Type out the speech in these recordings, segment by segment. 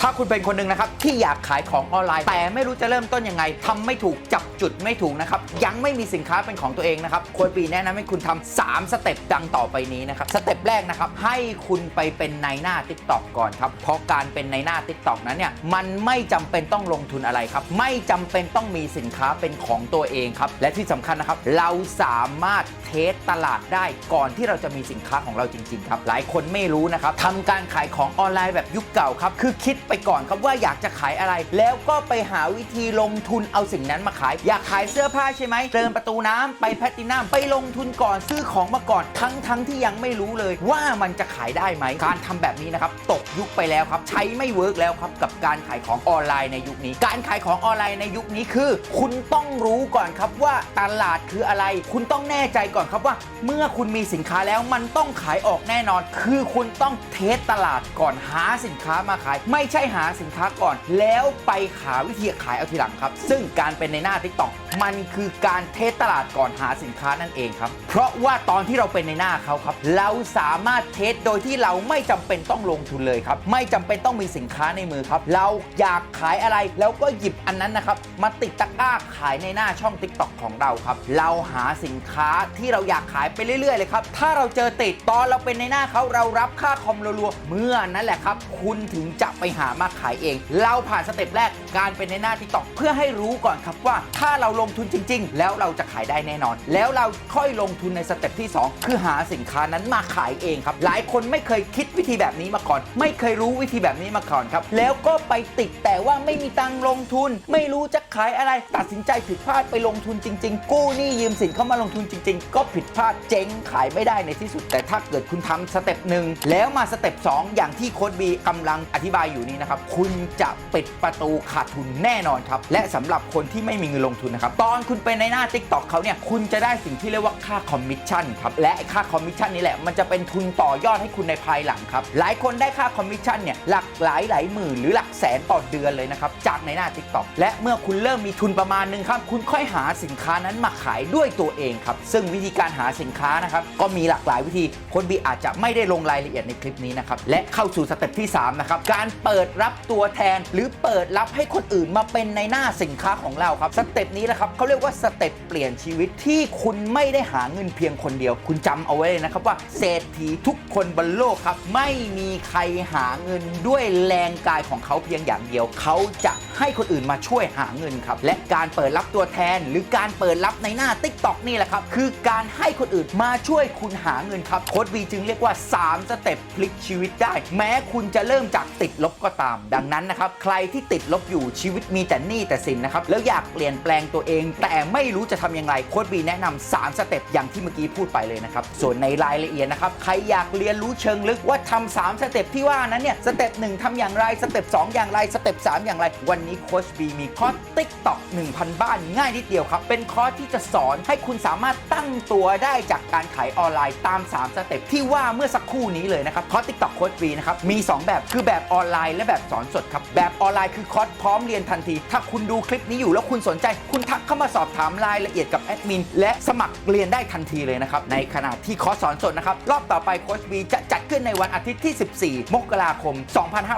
ถ้าคุณเป็นคนหนึ่งนะครับที่อยากขายของออนไลน์ แต่ไม่รู้จะเริ่มต้นยังไงทำไม่ถูกจับจุดไม่ถูกนะครับยังไม่มีสินค้าเป็นของตัวเองนะครับค้ดบีแนะนำให้คุณทำ3สเต็ปดังต่อไปนี้นะครับสเต็ปแรกนะครับให้คุณไปเป็นในหน้า Tik t o อกก่อนครับเพราะการเป็นในหน้า Tik t o อกนั้นเนี่ยมันไม่จำเป็นต้องลงทุนอะไรครับไม่จำเป็นต้องมีสินค้าเป็นของตัวเองครับและที่สำคัญนะครับเราสามารถเทสตลาดได้ก่อนที่เราจะมีสินค้าของเราจริงๆครับหลายคนไม่รู้นะครับทำการขายของออนไลน์แบบยุคเก่าครับคือคิดไปก่อนครับว่าอยากจะขายอะไร แล้วก็ไปหาวิธีลงทุนเอาสิ่งนั้นมาขาย อยากขายเสื้อผ้าใช่ไหมเดินประตูน้ำไปแพตตินัมไปลงทุนก่อนซื้อของมาก่อนทั้งทั้งที่ยังไม่รู้เลยว่ามันจะขายได้ไหมการทำแบบนี้นะครับตกยุคไปแล้วครับ ใช้ไม่เวิร์กแล้วครับกับการขายของออนไลน์ในยุคนี้ การขายของออนไลน์ในยุคนี้คือ คุณต้องรู้ก่อนครับว่าตลาดคืออะไร คุณต้องแน่ใจก่อนครับว่า เมื่อคุณมีสินค้าแล้วมันต้องขายออกแน่นอน คือคุณต้องเทสตลาดก่อนหาสินค้ามาขาย ไม่ใช่ช่หาสินค้าก่อน แล้วไปหาวิธีขายเอาทีหลังครับ ซึ่งการเป็นในหน้า t ิ k t o k มันคือการเทสตลาดก่อนหาสินค้านั่นเองครับ เพราะว่าตอนที่เราเป็นในหน้าเขาครับ เราสามารถเทสโดยที่เราไม่จำเป็นต้องลงทุนเลยครับ ไม่จำเป็นต้องมีสินค้าในมือครับ เราอยากขายอะไรแล้วก็หยิบอันนั้นนะครับมาติดตะกร้าขายในหน้าช่อง Tik t o อกของเราครับ เราหาสินค้าที่เราอยากขายไปเรื่อยๆเลยครับ ถ้าเราเจอติดตอนเราเป็นในหน้าเขาเรารับค่าคอมรัวๆเมื่อนั้นแหละครับ คุณถึงจะไปหามาขายเอง เราผ่านสเต็ปแรกการเป็นในหน้า Tik t o อกเพื่อให้รู้ก่อนครับว่าถ้าเราลงทุนจริง ๆ แล้วเราจะขายได้แน่นอน แล้วเราค่อยลงทุนในสเต็ปที่ 2 คือหาสินค้านั้นมาขายเองครับ หลายคนไม่เคยคิดวิธีแบบนี้มาก่อน ไม่เคยรู้วิธีแบบนี้มาก่อนครับ แล้วก็ไปติดแต่ว่าไม่มีตังลงทุน ไม่รู้จะขายอะไร ตัดสินใจผิดพลาดไปลงทุนจริง ๆ กู้หนี้ยืมสินเข้ามาลงทุนจริง ๆ ก็ผิดพลาดเจ๊งขายไม่ได้ในที่สุด แต่ถ้าเกิดคุณทำสเต็ปหนึ่งแล้วมาสเต็ป2อย่างที่โค้ดบีกำลังอธิบายอยู่นี้นะครับคุณจะปิดประตูขาดทุนแน่นอนครับและสำหรับคนที่ไม่มีเงินลงทุนนะครับตอนคุณไปในหน้า Tik t o อกเขาเนี่ยคุณจะได้สิ่งที่เรียกว่าค่าคอมมิชชั่นครับและค่าคอมมิชชั่นนี้แหละมันจะเป็นทุนต่อยอดให้คุณในภายหลังครับหลายคนได้ค่าคอมมิชชั่นเนี่ยหลักหลายหลายหมื่นหรือหลักแสนต่อเดือนเลยนะครับจากในหน้า Tik t o อกและเมื่อคุณเริ่มมีทุนประมาณหนึงครับคุณค่อยหาสินค้านั้นมาขายด้วยตัวเองครับซึ่งวิธีการหาสินค้านะครับก็มีหลากหลายวิธีคนบีอาจจะไม่ได้ลงรายละเอียดในคลิปนี้นะครับและเข้าสู่สเต็ปที่3นะครับการเปิดรับตัวแทน หรือเปิดรับให้คนอื่นมาเป็นในหน้าสินค้าของเราครับสเต็ปนี้นะครับเขาเรียกว่าสเต็ปเปลี่ยนชีวิตที่คุณไม่ได้หาเงินเพียงคนเดียว คุณจำเอาไว้เลยนะครับว่าเศรษฐีทุกคนบนโลกครับไม่มีใครหาเงินด้วยแรงกายของเขาเพียงอย่างเดียว เขาจะให้คนอื่นมาช่วยหาเงินครับและการเปิดรับตัวแทน หรือการเปิดรับในหน้า Tik t o อกนี่แหละครับคือการให้คนอื่นมาช่วยคุณหาเงินครับโค้ดวีจึงเรียกว่า 3 สเต็ปพลิกชีวิตได้ แม้คุณจะเริ่มจากติดลบก็ตาม ดังนั้นนะครับใครที่ติดลบอยู่ชีวิตมีแต่หนี้แต่สินนะครับแล้วอยากเปลี่ยนแปลงตัวเอง แต่ไม่รู้จะทำยังไงโค้ดวีแนะนำ3สเต็ปอย่างที่เมื่อกี้พูดไปเลยนะครับส่วนในรายละเอียดนะครับใครอยากเรียนรู้เชิงลึกว่าทำ3สเต็ปที่ว่านั้นเนี่ยสเต็ป1ทำอย่างไรสเต็ป2อย่างไรสเต็ป3อย่างไร วันนี้โค้ชบีมีคอร์ส TikTok 1,000 บ้านง่ายนิดเดียวครับ เป็นคอร์สที่จะสอนให้คุณสามารถตั้งตัวได้จากการขายออนไลน์ตาม 3 สเต็ปที่ว่าเมื่อสักครู่นี้เลยนะครับคอร์ส TikTok โค้ชบีนะครับมี 2 แบบคือแบบออนไลน์และแบบสอนสดครับ แบบออนไลน์คือคอร์สพร้อมเรียนทันที ถ้าคุณดูคลิปนี้อยู่แล้วคุณสนใจ คุณทักเข้ามาสอบถามรายละเอียดกับแอดมินและสมัครเรียนได้ทันทีเลยนะครับ ในขณะที่คอร์สสอนสดนะครับรอบต่อไปโค้ชบีจะจัดขึ้นในวันอาทิตย์ที่ 14 มกราคม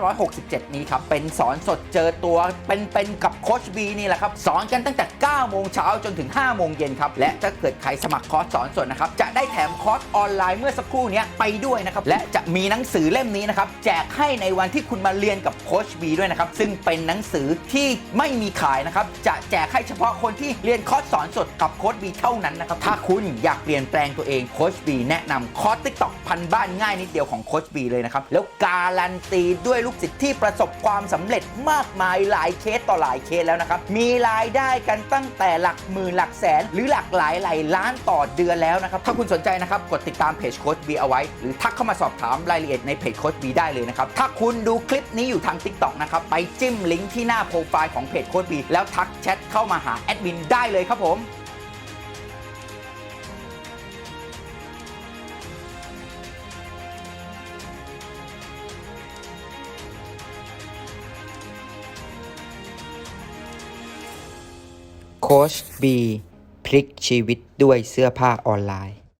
2567 นี้ครับเป็นสอนสดเจอตัวเป็นๆกับโค้ชบีนี่แหละครับสอนกันตั้งแต่ 9 โมงเช้าจนถึง 5 โมงเย็นครับและถ้าเกิดใครสมัครคอร์สสอนสดนะครับจะได้แถมคอร์สออนไลน์เมื่อสักครู่นี้ไปด้วยนะครับและจะมีหนังสือเล่มนี้นะครับแจกให้ในวันที่คุณมาเรียนกับโค้ชบีด้วยนะครับ ซึ่งเป็นหนังสือที่ไม่มีขายนะครับ จะแจกให้เฉพาะคนที่เรียนคอร์สสอนสดกับโค้ชบีเท่านั้นนะครับ ถ้าคุณอยากเปลี่ยนแปลงตัวเองโค้ชบีแนะนำคอร์สติ๊กต็อกพันบ้านง่ายนิดเดียวของโค้ชบีเลยนะครับ แล้วการันตีด้วยลูกศิษย์ที่ประสบความสำเร็จมากมายหลายเคสต่อหลายเคสแล้วนะครับ มีรายได้กันตั้งแต่หลักหมื่นหลักแสน หรือหลักหลายหลายล้านต่อเดือนแล้วนะครับ ถ้าคุณสนใจนะครับกดติดตามเพจโค้ชบีเอาไว้ หรือทักเข้ามาสอบถามรายละเอียดในเพจโค้ชบีได้เลยนะครับถ้าคุณดูคลิปนี้อยู่ทาง Tik t o อกนะครับ ไปจิ้มลิงก์ที่หน้าโปรไฟล์ของเพจโค้ชบีแล้วทักแชทเข้ามาหาแอดมินได้เลยครับผมโค้ชบีพลิกชีวิตด้วยเสื้อผ้าออนไลน์